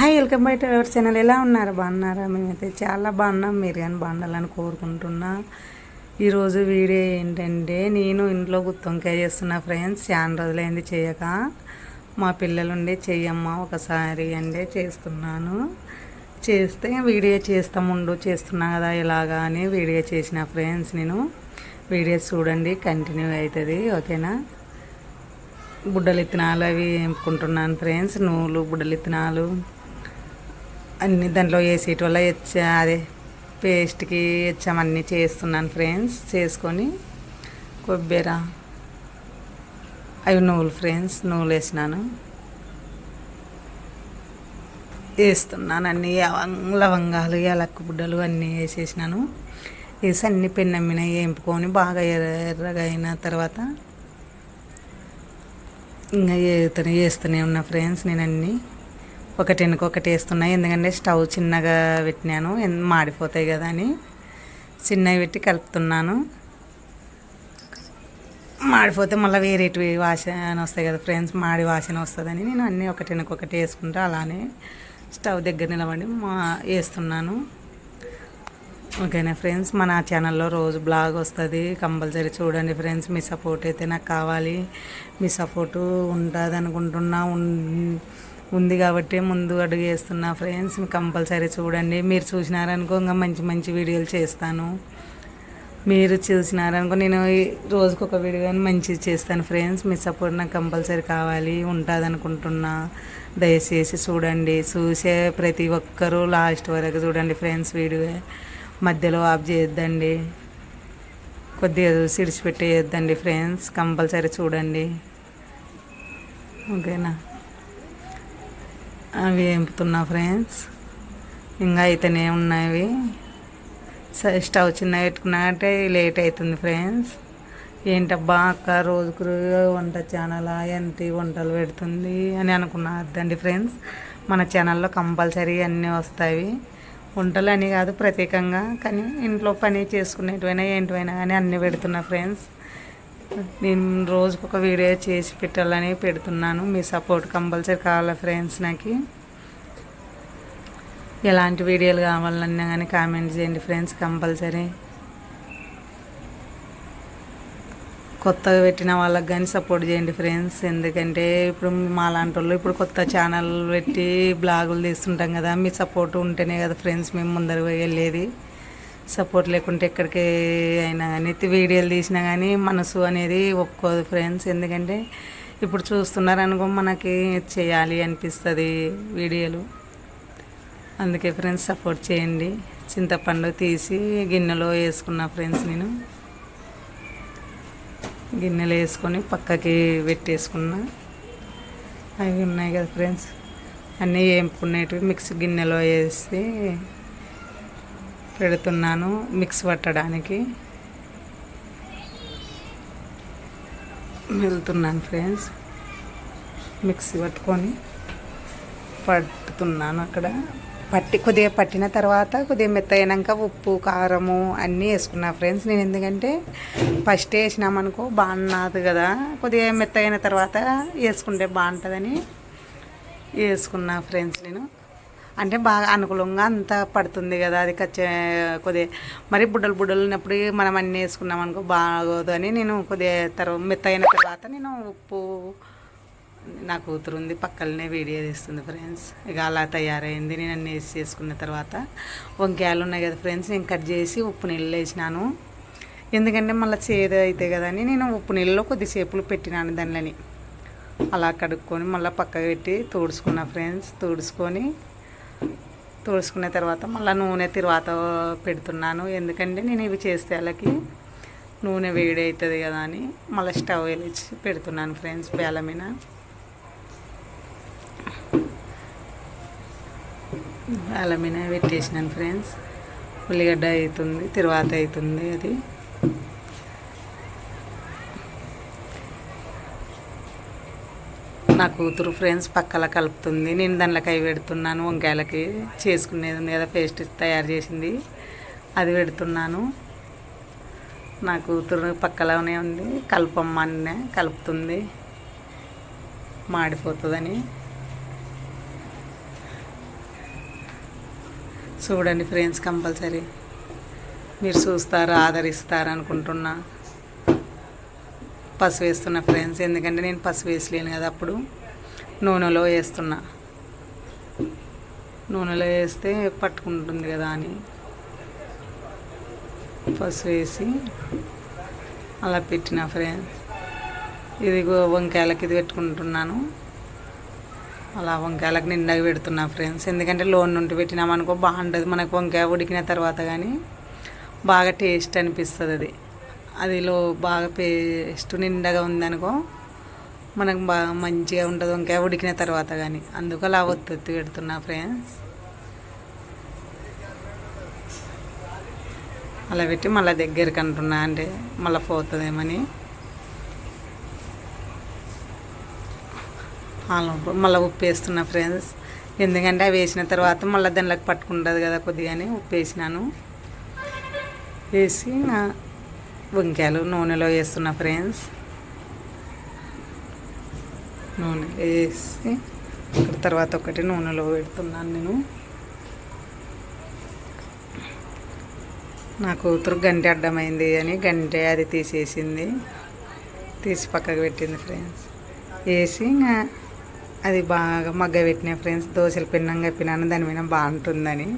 Hi welcome by to channel. ఎలా ఉన్నారు? బాగున్నారా? మేమైతే చాలా బాగున్నాం. మీరు కానీ బాగుండాలని కోరుకుంటున్నా. ఈరోజు వీడియో ఏంటంటే నేను ఇంట్లో గుత్తొంకాయ చేస్తున్నా ఫ్రెండ్స్. చాలా రోజులైంది చేయక. మా పిల్లలుండి చెయ్యమ్మ ఒకసారి అంటే చేస్తున్నాను. చేస్తే వీడియో చేస్తాముండు చేస్తున్నా కదా ఇలాగా అని వీడియో చేసిన ఫ్రెండ్స్ నేను. వీడియో చూడండి కంటిన్యూ అవుతుంది ఓకేనా? బుడ్డలు ఇత్తనాలు అవి ఎంపుకుంటున్నాను ఫ్రెండ్స్. నూలు బుడ్డలు ఇత్తనాలు అన్ని దాంట్లో వేసేటి వల్ల ఇచ్చా అదే పేస్ట్కి ఇచ్చామన్నీ చేస్తున్నాను ఫ్రెండ్స్. చేసుకొని కొబ్బరి అవి నూలు ఫ్రెండ్స్ నూలు వేసినాను. వేస్తున్నాను అన్నీ లవంగాలు యాలక్కు బుడ్డలు అన్నీ వేసేసినాను. వేసి అన్ని పెన్నమ్మిన వేంపుకొని బాగా ఎర్ర ఎర్రగా అయిన తర్వాత ఇంకా వేస్తూనే వేస్తూనే ఉన్నా ఫ్రెండ్స్ నేను అన్నీ ఒకటి వెనుక ఒకటి ఎందుకంటే స్టవ్ చిన్నగా పెట్టినాను. మాడిపోతాయి కదా అని చిన్నవి పెట్టి కలుపుతున్నాను. మాడిపోతే మళ్ళీ వేరేటివి వాసన వస్తాయి కదా ఫ్రెండ్స్ మాడి వాసన వస్తుందని నేను అన్నీ ఒకటి వెనుక ఒకటి వేసుకుంటా అలానే స్టవ్ దగ్గర నిలబడి మా వేస్తున్నాను. ఓకేనా ఫ్రెండ్స్? మన ఛానల్లో రోజు బ్లాగ్ వస్తుంది. కంపల్సరీ చూడండి ఫ్రెండ్స్. మీ సపోర్ట్ అయితే నాకు కావాలి. మీ సపోర్టు ఉంటుంది అనుకుంటున్నా ఉంది కాబట్టి ముందు అడుగు వేస్తున్నా. ఫ్రెండ్స్ కంపల్సరీ చూడండి. మీరు చూసినారనుకో ఇంకా మంచి మంచి వీడియోలు చేస్తాను. మీరు చూసినారనుకో నేను ఈ రోజుకి ఒక వీడియో మంచిది చేస్తాను. ఫ్రెండ్స్ మీ సపోర్ట్ నాకు కంపల్సరీ కావాలి. ఉంటుంది అనుకుంటున్నా దయచేసి చూడండి. చూసే ప్రతి ఒక్కరూ లాస్ట్ వరకు చూడండి ఫ్రెండ్స్ వీడియో మధ్యలో ఆఫ్ చేయొద్దండి. కొద్దిగా చూసి పెట్టేయొద్దండి ఫ్రెండ్స్ కంపల్సరీ చూడండి. ఓకేనా? అవి వేపుతున్నా ఫ్రెండ్స్. ఇంకా అయితేనే ఉన్నాయి స్టవ్ చిన్న పెట్టుకున్నాకంటే లేట్ అవుతుంది ఫ్రెండ్స్. ఏంటబ్బా అక్క రోజుకు వంట ఛానల్ ఏంటి వంటలు పెడుతుంది అని అనుకున్నా ఫ్రెండ్స్. మన ఛానల్లో కంపల్సరీ అన్నీ వస్తాయి. వంటలు అని కాదు ప్రత్యేకంగా కానీ ఇంట్లో పని చేసుకునేటివైనా ఏంటివైనా కానీ అన్నీ పెడుతున్నా ఫ్రెండ్స్. నేను రోజుకొక ఒక వీడియో చేసి పెట్టాలని పెడుతున్నాను. మీ సపోర్ట్ కంపల్సరీ కావాలా ఫ్రెండ్స్ నాకు? ఎలాంటి వీడియోలు కావాలన్నా కానీ కామెంట్ చేయండి ఫ్రెండ్స్ కంపల్సరీ. కొత్తగా పెట్టిన వాళ్ళకి కానీ సపోర్ట్ చేయండి ఫ్రెండ్స్. ఎందుకంటే ఇప్పుడు మా లాంటి వాళ్ళు ఇప్పుడు కొత్త ఛానల్ పెట్టి బ్లాగులు తీస్తుంటాం కదా మీ సపోర్ట్ ఉంటేనే కదా ఫ్రెండ్స్ మేము ముందరకు వెళ్ళేది. సపోర్ట్ లేకుంటే ఎక్కడికి అయినా కానీ వీడియోలు తీసినా కానీ మనసు అనేది ఒప్పుకోదు ఫ్రెండ్స్ ఎందుకంటే ఇప్పుడు చూస్తున్నారనుకో మనకి చేయాలి అనిపిస్తుంది వీడియోలు. అందుకే ఫ్రెండ్స్ సపోర్ట్ చేయండి. చింతపండు తీసి గిన్నెలో వేసుకున్నా ఫ్రెండ్స్ నేను. గిన్నెలు వేసుకొని పక్కకి పెట్టేసుకున్నా. అవి ఉన్నాయి కదా ఫ్రెండ్స్ అన్నీ ఏంపుకునేటివి మిక్స్ గిన్నెలో వేసి పెడుతున్నాను మిక్స్ పట్టడానికి. వెళ్తున్నాను ఫ్రెండ్స్. మిక్సీ పట్టుకొని పట్టుతున్నాను అక్కడ. పట్టి కొద్దిగా పట్టిన తర్వాత కొద్దిగా మెత్త అయినాక ఉప్పు కారము అన్నీ వేసుకున్నా ఫ్రెండ్స్. నేను ఎందుకంటే ఫస్ట్ వేసినామనుకో బాగున్నది కదా. కొద్దిగా మెత్త అయిన తర్వాత వేసుకుంటే బాగుంటుందని వేసుకున్నా ఫ్రెండ్స్ నేను. అంటే బాగా అనుకూలంగా అంతా పడుతుంది కదా అది కచ్చే కొద్దిగా. మరి బుడ్డలు బుడ్డలు ఉన్నప్పుడు మనం అన్నీ వేసుకున్నాం అనుకో బాగోదు అని నేను కొద్దిగా తర్వాత మెత్తయిన తర్వాత నేను ఉప్పు నా కూతురు ఉంది పక్కలనే వీడియో తీస్తుంది ఫ్రెండ్స్. ఇక అలా తయారైంది. నేను అన్నీ వేసి చేసుకున్న తర్వాత వంకాయలు ఉన్నాయి కదా ఫ్రెండ్స్ నేను కట్ చేసి ఉప్పు నీళ్ళు వేసినాను. ఎందుకంటే మళ్ళీ చేదు అవుతాయి కదా అని నేను ఉప్పు నీళ్ళలో కొద్దిసేపులు పెట్టినాను దానిలని. అలా కడుక్కొని మళ్ళీ పక్కకు పెట్టి తుడుచుకున్నా ఫ్రెండ్స్. తుడుచుకొని తుడుచుకున్న తర్వాత మళ్ళీ నూనె తర్వాత పెడుతున్నాను. ఎందుకంటే నేను ఇవి చేస్తే వాళ్ళకి నూనె వేడి అవుతుంది కదా అని మళ్ళీ స్టవ్ వేలిచ్చి పెడుతున్నాను ఫ్రెండ్స్ బేల మీద. బేల మీద పెట్టేసినాను ఫ్రెండ్స్. ఉల్లిగడ్డ అవుతుంది తర్వాత అవుతుంది అది. నా కూతురు ఫ్రెండ్స్ పక్కల కలుపుతుంది. నేను దాంట్లోకి అవి పెడుతున్నాను వంకాయలకి చేసుకునేది ఉంది కదా పేస్ట్ తయారు చేసింది. అది పెడుతున్నాను. నా కూతురు పక్కలోనే ఉంది. కలపమ్మనే కలుపుతుంది. మాడిపోతుందని. చూడండి ఫ్రెండ్స్ కంపల్సరీ మీరు చూస్తారు ఆదరిస్తారు అనుకుంటున్నా. పసుపు వేస్తున్నా ఫ్రెండ్స్ ఎందుకంటే నేను పసుపు వేసలేను కదా అప్పుడు. నూనెలో వేస్తున్నా. నూనెలో వేస్తే పట్టుకుంటుంది కదా అని. పసుపు వేసి అలా పెట్టిన ఫ్రెండ్స్ ఇది వంకాయలకి ఇది పెట్టుకుంటున్నాను. అలా వంకాయలకు నిండాగా పెడుతున్నా ఫ్రెండ్స్ ఎందుకంటే లోన్ నుండి పెట్టినామనుకో బాగుంటుంది. మనకు వంకాయ ఉడికిన తర్వాత కానీ బాగా టేస్ట్ అనిపిస్తుంది అది. అదిలో బాగా పేస్ట్ నిండగా ఉందనుకో మనకు బాగా మంచిగా ఉంటుంది వంకాయ ఉడికిన తర్వాత కానీ అందుకు అలా ఒత్తి పెడుతున్నా ఫ్రెండ్స్. అలా పెట్టి మళ్ళీ దగ్గరికి అంటున్నా అంటే మళ్ళీ పోతుందేమని. మళ్ళీ ఉప్పు వేస్తున్నా ఫ్రెండ్స్. ఎందుకంటే అవి వేసిన తర్వాత మళ్ళీ దానిలోకి పట్టుకుంటుంది కదా కొద్దిగానే ఉప్పు వేసినాను వేసి వంకాయలు నూనెలో వేస్తున్నా ఫ్రెండ్స్. నూనె వేసి ఒకటి తర్వాత ఒకటి నూనెలో పెడుతున్నాను నేను. నా కూతురు గంటె అడ్డమైంది అని గంటె అది తీసేసింది. తీసి పక్కకు పెట్టింది ఫ్రెండ్స్. వేసి ఇంకా అది బాగా మగ్గ పెట్టిన ఫ్రెండ్స్ దోశలు పిన్నం కప్పినాను దాని మీద బాగుంటుందని.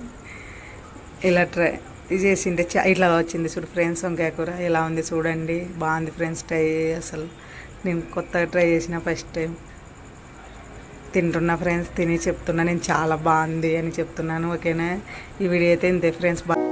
ఇలా ట్రై ఇది చేసింటే చా- ఇట్లా వచ్చింది చూడు ఫ్రెండ్స్ వంకాయ కూర. ఎలా ఉంది చూడండి. బాగుంది ఫ్రెండ్స్ ట్రై అసలు. నేను కొత్తగా ట్రై చేసిన ఫస్ట్ టైం. తింటున్నా ఫ్రెండ్స్ తిని చెప్తున్నా. నేను చాలా బాగుంది అని చెప్తున్నాను. ఓకేనా? ఈ వీడియో అయితే ఇంతే ఫ్రెండ్స్. బాగా